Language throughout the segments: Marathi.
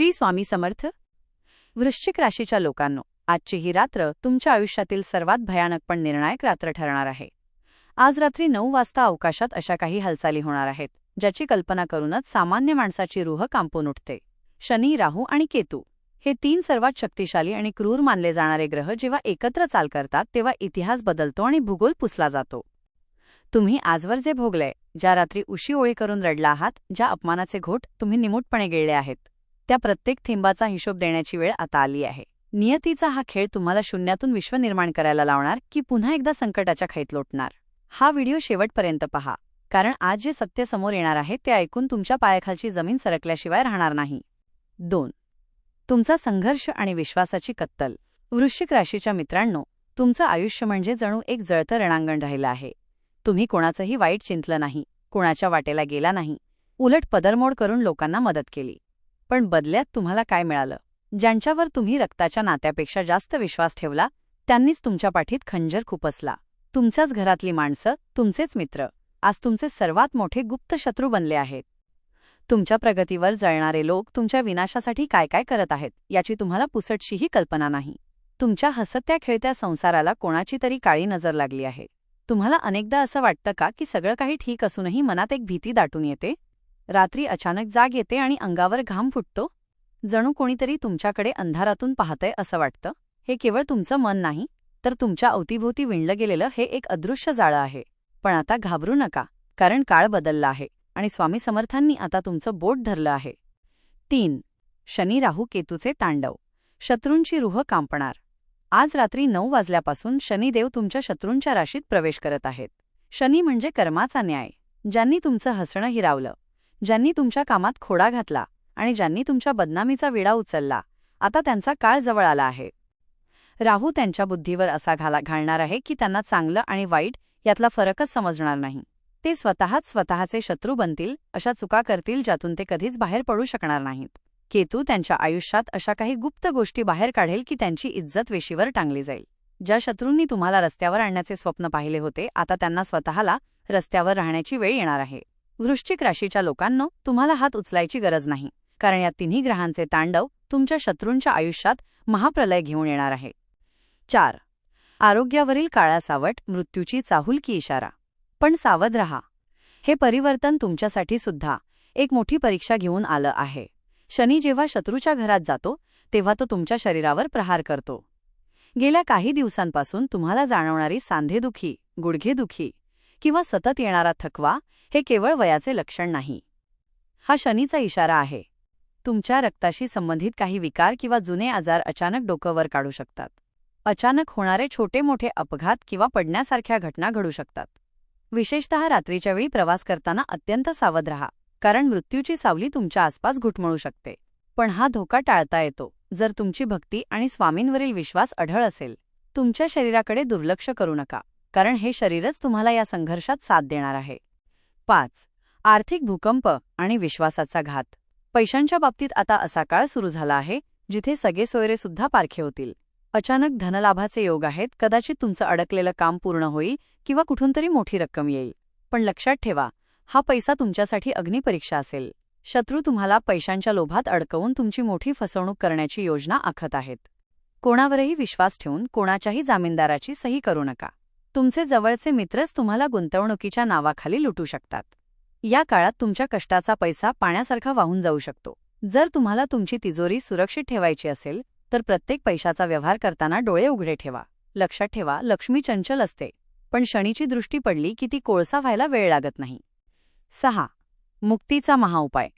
श्री स्वामी समर्थ. वृश्चिक राशीच्या लोकांनो आजची ही रात्र तुमच्या आयुष्यातील सर्वात भयानक पण निर्णायक रात्र ठरणार आहे. आज रात्री नऊ वाजता अवकाशात अशा काही हालचाली होणार आहेत ज्याची कल्पना करूनच सामान्य माणसाची रूह कांपून उठते. शनी राहू आणि केतू हे तीन सर्वात शक्तिशाली आणि क्रूर मानले जाणारे ग्रह जेव्हा एकत्र चाल करतात तेव्हा इतिहास बदलतो आणि भूगोल पुसला जातो. तुम्ही आजवर जे भोगलंय ज्या रात्री उशी ओळी करून रडला आहात ज्या अपमानाचे घोट तुम्ही निमूटपणे गिळले आहेत त्या प्रत्येक थेंबाचा हिशोब देण्याची वेळ आता आली आहे. नियतीचा हा खेळ तुम्हाला शून्यातून विश्व निर्माण करायला लावणार की पुन्हा एकदा संकटाच्या खैत लोटणार? हा व्हिडिओ शेवटपर्यंत पहा कारण आज जे सत्य समोर येणार आहे ते ऐकून तुमच्या पायाखालची जमीन सरकल्याशिवाय राहणार नाही. दोन. तुमचा संघर्ष आणि विश्वासाची कत्तल. वृश्चिक राशीच्या मित्रांनो तुमचं आयुष्य म्हणजे जणू एक जळतं रणांगण राहिलं आहे. तुम्ही कोणाचंही वाईट चिंतलं नाही कोणाच्या वाटेला गेला नाही. उलट पदरमोड करून लोकांना मदत केली. पण बदल्यात तुम्हाला काय मिळालं? ज्यांच्यावर तुम्ही रक्ताच्या नात्यापेक्षा जास्त विश्वास ठेवला त्यांनीच तुमच्या पाठीत खंजर खुपसला तुमच्याच घरातली माणसं तुमचेच मित्र. आज तुमचे सर्वात मोठे गुप्त शत्रू बनले आहेत. तुमच्या प्रगतीवर जळणारे लोक तुमच्या विनाशासाठी काय काय करत आहेत याची तुम्हाला पुसटशीही कल्पना नाही. तुमच्या हसत्या खेळत्या संसाराला कोणाची तरी काळी नजर लागली आहे. तुम्हाला अनेकदा असं वाटतं का की सगळं काही ठीक असूनही मनात एक भीती दाटून येते? रात्री अचानक जाग येते आणि अंगावर घाम फुटतो? जणू कोणीतरी तुमच्याकडे अंधारातून पाहतंय असं वाटतं. हे केवळ तुमचं मन नाही तर तुमच्या अवतीभोवती विणलं गेलेलं हे एक अदृश्य जाळं आहे. पण आता घाबरू नका कारण काळ बदलला आहे आणि स्वामी समर्थांनी आता तुमचं बोट धरलं आहे. तीन. शनी राहू केतूचे तांडव. शत्रूंची रूह कांपणार. आज रात्री नऊ वाजल्यापासून शनिदेव तुमच्या शत्रूंच्या राशीत प्रवेश करत आहेत. शनी म्हणजे कर्माचा न्याय ज्यांनी तुमचं हसणं हिरावलं. ज्यांनी तुमच्या कामात खोडा घातला आणि ज्यांनी तुमच्या बदनामीचा विडा उचलला आता त्यांचा काळ जवळ आला आहे. राहू त्यांच्या बुद्धीवर असा घाला घालणार आहे की त्यांना चांगलं आणि वाईट यातला फरकच समजणार नाही. ते स्वतःच स्वतःचे शत्रू बनतील अशा चुका करतील ज्यातून ते कधीच बाहेर पडू शकणार नाहीत. केतू त्यांच्या आयुष्यात अशा काही गुप्त गोष्टी बाहेर काढेल की त्यांची इज्जत वेशीवर टांगली जाईल. ज्या शत्रूंनी तुम्हाला रस्त्यावर आणण्याचे स्वप्न पाहिले होते आता त्यांना स्वतःला रस्त्यावर राहण्याची वेळ येणार आहे. वृश्चिक राशीच्या लोकांनो तुम्हाला हात उचलायची गरज नाही. कारण या तिन्ही ग्रहांचे तांडव तुमच्या शत्रूंच्या आयुष्यात महाप्रलय घेऊन येणार आहे. चार. आरोग्यावरील काळा सावट मृत्यूची चाहुलकी इशारा. पण सावध रहा. हे परिवर्तन तुमच्यासाठी सुद्धा एक मोठी परीक्षा घेऊन आलं आहे. शनी जेव्हा शत्रूच्या घरात जातो तेव्हा तो तुमच्या शरीरावर प्रहार करतो. गेल्या काही दिवसांपासून तुम्हाला जाणवणारी सांधेदुखी गुडघेदुखी किंवा सतत येणारा थकवा हे केवळ वयाचे लक्षण नाही. हा शनीचा इशारा आहे. तुमच्या रक्ताशी संबंधित काही विकार किंवा जुने आजार अचानक डोकंवर काढू शकतात. अचानक होणारे छोटे मोठे अपघात किंवा पडण्यासारख्या घटना घडू शकतात. विशेषतः रात्रीच्या वेळी प्रवास करताना अत्यंत सावध रहा कारण मृत्यूची सावली तुमच्या आसपास घुटमळू शकते. पण हा धोका टाळता येतो. जर तुमची भक्ती आणि स्वामींवरील विश्वास अढळ असेल तुमच्या शरीराकडे दुर्लक्ष करू नका. कारण हे शरीरच तुम्हाला या संघर्षात साथ देणार आहे. पाच. आर्थिक भूकंप आणि विश्वासाचा घात. पैशांच्या बाबतीत आता असा काळ सुरू झाला आहे जिथे सगळे सोयरे सुद्धा पारखे होतील. अचानक धनलाभाचे योग आहेत कदाचित तुमचं अडकलेलं काम पूर्ण होईल किंवा कुठून तरी मोठी रक्कम येईल. पण लक्षात ठेवा हा पैसा तुमच्यासाठी अग्निपरीक्षा असेल. शत्रू तुम्हाला पैशांच्या लोभात अडकवून तुमची मोठी फसवणूक करण्याची योजना आखत आहेत. कोणावरही विश्वास ठेवून कोणाच्याही जामीनदाराची सही करू नका. तुमचे जवळचे मित्रच तुम्हाला गुंतवणुकीच्या नावाखाली लुटू शकतात. या काळात तुमच्या कष्टाचा पैसा पाण्यासारखा वाहून जाऊ शकतो. जर तुम्हाला तुमची तिजोरी सुरक्षित ठेवायची असेल तर प्रत्येक पैशाचा व्यवहार करताना डोळे उघडे ठेवा. लक्षात ठेवा लक्ष्मी चंचल असते. पण शनीची दृष्टी पडली की ती कोळसा व्हायला वेळ लागत नाही. सहा. मुक्तीचा महाउपाय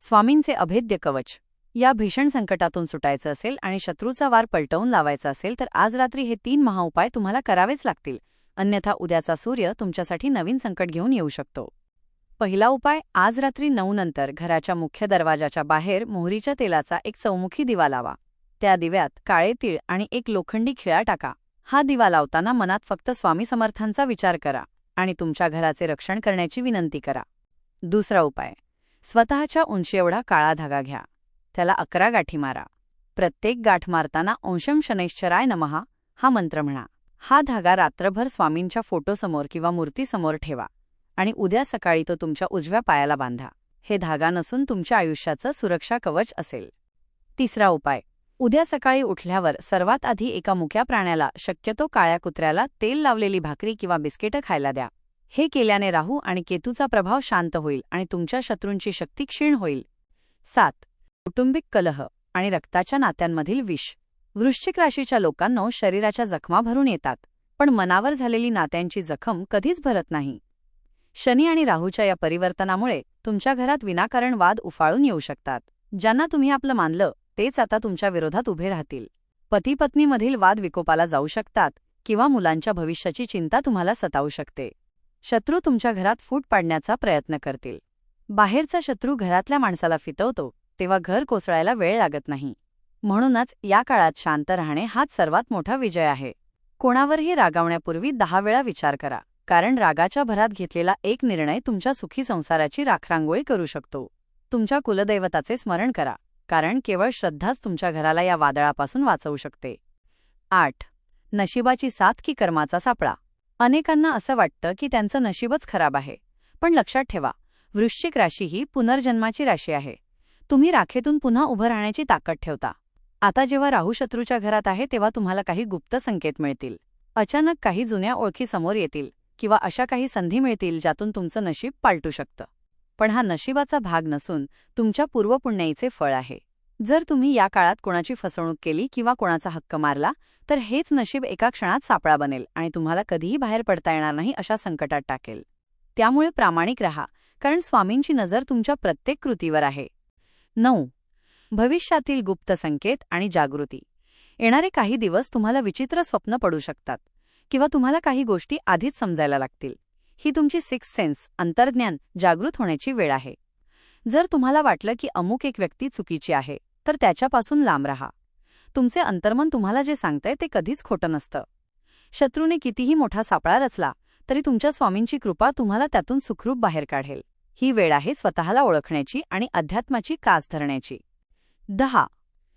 स्वामींचे अभेद्य कवच. या भीषण संकटातून सुटायचं असेल आणि शत्रूचा वार पलटवून लावायचा असेल तर आज रात्री हे तीन महाउपाय तुम्हाला करावेच लागतील. अन्यथा उद्याचा सूर्य तुमच्यासाठी नवीन संकट घेऊन येऊ शकतो. पहिला उपाय आज रात्री नऊ नंतर घराच्या मुख्य दरवाजाच्या बाहेर मोहरीच्या तेलाचा एक चौमुखी दिवा लावा. त्या दिव्यात काळे तीळ आणि एक लोखंडी खिळा टाका. हा दिवा लावताना मनात फक्त स्वामी समर्थांचा विचार करा आणि तुमच्या घराचे रक्षण करण्याची विनंती करा. दुसरा उपाय स्वतःच्या उंची एवढा काळा धागा घ्या. त्याला अकरा गाठी मारा. प्रत्येक गाठ मारताना अंशम शनैश्चराय नमहा हा मंत्र म्हणा. हा धागा रात्रभर स्वामींच्या फोटोसमोर किंवा मूर्तीसमोर ठेवा आणि उद्या सकाळी तो तुमच्या उजव्या पायाला बांधा. हे धागा नसून तुमच्या आयुष्याचं सुरक्षा कवच असेल. तिसरा उपाय. उद्या सकाळी उठल्यावर सर्वात आधी एका मुक्या प्राण्याला शक्यतो काळ्या कुत्र्याला तेल लावलेली भाकरी किंवा बिस्किटं खायला द्या. हे केल्याने राहू आणि केतूचा प्रभाव शांत होईल आणि तुमच्या शत्रूंची शक्ती क्षीण होईल. सात. कौटुंबिक कलह आणि रक्ताच्या नात्यांमधील विष. वृश्चिक राशीच्या लोकांनो शरीराच्या जखमा भरून येतात पण मनावर झालेली नात्यांची जखम कधीच भरत नाही. शनी आणि राहूच्या या परिवर्तनामुळे तुमच्या घरात विनाकारण वाद उफाळून येऊ शकतात. ज्यांना तुम्ही आपलं मानलं तेच आता तुमच्या विरोधात उभे राहतील. पती पत्नीमधील वाद विकोपाला जाऊ शकतात किंवा मुलांच्या भविष्याची चिंता तुम्हाला सतावू शकते. शत्रू तुमच्या घरात फूट पाडण्याचा प्रयत्न करतील. बाहेरचा शत्रू घरातल्या माणसाला फितवतो तेव्हा घर कोसळायला वेळ लागत नाही. म्हणूनच या काळात शांत राहणे हाच सर्वात मोठा विजय आहे. कोणावरही रागावण्यापूर्वी दहा वेळा विचार करा कारण रागाच्या भरात घेतलेला एक निर्णय तुमच्या सुखी संसाराची राखरांगोळी करू शकतो. तुमच्या कुलदैवताचे स्मरण करा कारण केवळ श्रद्धाच तुमच्या घराला या वादळापासून वाचवू शकते. आठ. नशिबाची साथ की कर्माचा सापळा. अनेकांना असं वाटतं की त्यांचं नशीबच खराब आहे. पण लक्षात ठेवा वृश्चिक राशी ही पुनर्जन्माची राशी आहे. तुम्ही राखेतून पुन्हा उभं राहण्याची ताकद ठेवता. आता जेव्हा राहू शत्रूच्या घरात आहे तेव्हा तुम्हाला काही गुप्त संकेत मिळतील. अचानक काही जुन्या ओळखी समोर येतील किंवा अशा काही संधी मिळतील ज्यातून तुमचं नशीब पालटू शकतं. पण हा नशिबाचा भाग नसून तुमच्या पूर्वपुण्याईचे फळ आहे. जर तुम्ही या काळात कोणाची फसवणूक केली किंवा कोणाचा हक्क मारला तर हेच नशीब एका क्षणात सापळा बनेल आणि तुम्हाला कधीही बाहेर पडता येणार नाही अशा संकटात टाकेल. त्यामुळे प्रामाणिक रहा कारण स्वामींची नजर तुमच्या प्रत्येक कृतीवर आहे. नऊ. भविष्यातील गुप्त संकेत आणि जागृती. येणारे काही दिवस तुम्हाला विचित्र स्वप्न पडू शकतात किंवा तुम्हाला काही गोष्टी आधीच समजायला लागतील. ही तुमची सिक्स सेन्स अंतर्ज्ञान जागृत होण्याची वेळ आहे. जर तुम्हाला वाटलं की अमुक एक व्यक्ती चुकीची आहे तर त्याच्यापासून लांब राहा. तुमचे अंतर्मन तुम्हाला जे सांगतंय ते कधीच खोटं नसतं. शत्रूने कितीही मोठा सापळा रचला तरी तुमच्या स्वामींची कृपा तुम्हाला त्यातून सुखरूप बाहेर काढेल. ही वेळ आहे स्वतःला ओळखण्याची आणि अध्यात्माची कास धरण्याची. दहा.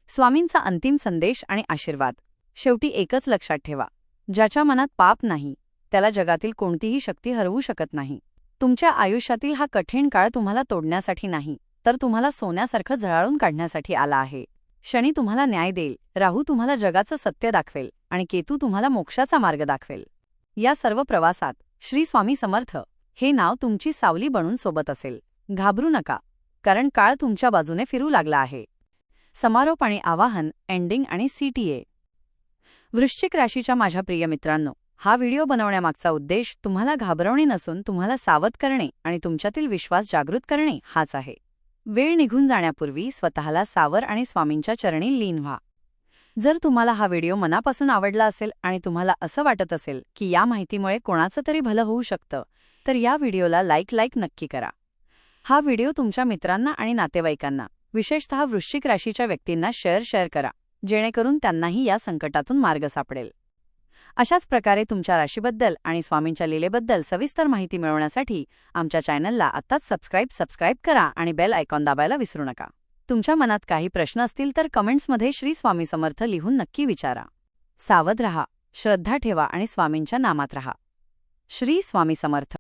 स्वामींचा अंतिम संदेश आणि आशीर्वाद. शेवटी एकच लक्षात ठेवा. ज्याच्या मनात पाप नाही त्याला जगातील कोणतीही शक्ती हरवू शकत नाही. तुमच्या आयुष्यातील हा कठीण काळ तुम्हाला तोडण्यासाठी नाही तर तुम्हाला सोन्यासारखं झळाळून काढण्यासाठी आला आहे. शनी तुम्हाला न्याय देईल राहू तुम्हाला जगाचं सत्य दाखवेल आणि केतू तुम्हाला मोक्षाचा मार्ग दाखवेल. या सर्व प्रवासात श्री स्वामी समर्थ हे नाव तुमची सावली बनून सोबत असेल. घाबरू नका कारण काळ तुमच्या बाजूने फिरू लागला आहे. समारोप आणि आवाहन एंडिंग आणि सीटीए वृश्चिक राशीच्या माझ्या प्रिय मित्रांनो हा व्हिडिओ बनवण्यामागचा उद्देश तुम्हाला घाबरवणे नसून तुम्हाला सावध करणे आणि तुमच्यातील विश्वास जागृत करणे हाच आहे. वेळ निघून जाण्यापूर्वी स्वतःला सावर आणि स्वामींच्या चरणी लीन व्हा. जर तुम्हाला हा व्हिडिओ मनापासून आवडला असेल आणि तुम्हाला असं वाटत असेल की या माहितीमुळे कोणाचं तरी भलं होऊ शकतं तर या व्हिडिओला लाईक लाईक नक्की करा. हा व्हिडिओ तुमच्या मित्रांना आणि नातेवाईकांना विशेषतः वृश्चिक राशीच्या व्यक्तींना शेअर शेअर करा जेणेकरून त्यांनाही या संकटातून मार्ग सापडेल. अशाच प्रकारे तुमच्या राशीबद्दल आणि स्वामींच्या लिलेबद्दल सविस्तर माहिती मिळवण्यासाठी आमच्या चॅनलला आत्ताच सबस्क्राईब सबस्क्राईब करा आणि बेल आयकॉन दाबायला विसरू नका. तुमच्या मनात काही प्रश्न असतील तर कमेंट्समध्ये श्री स्वामी समर्थ लिहून नक्की विचारा. सावध रहा श्रद्धा ठेवा आणि स्वामींच्या नामात रहा. श्री स्वामी समर्थ.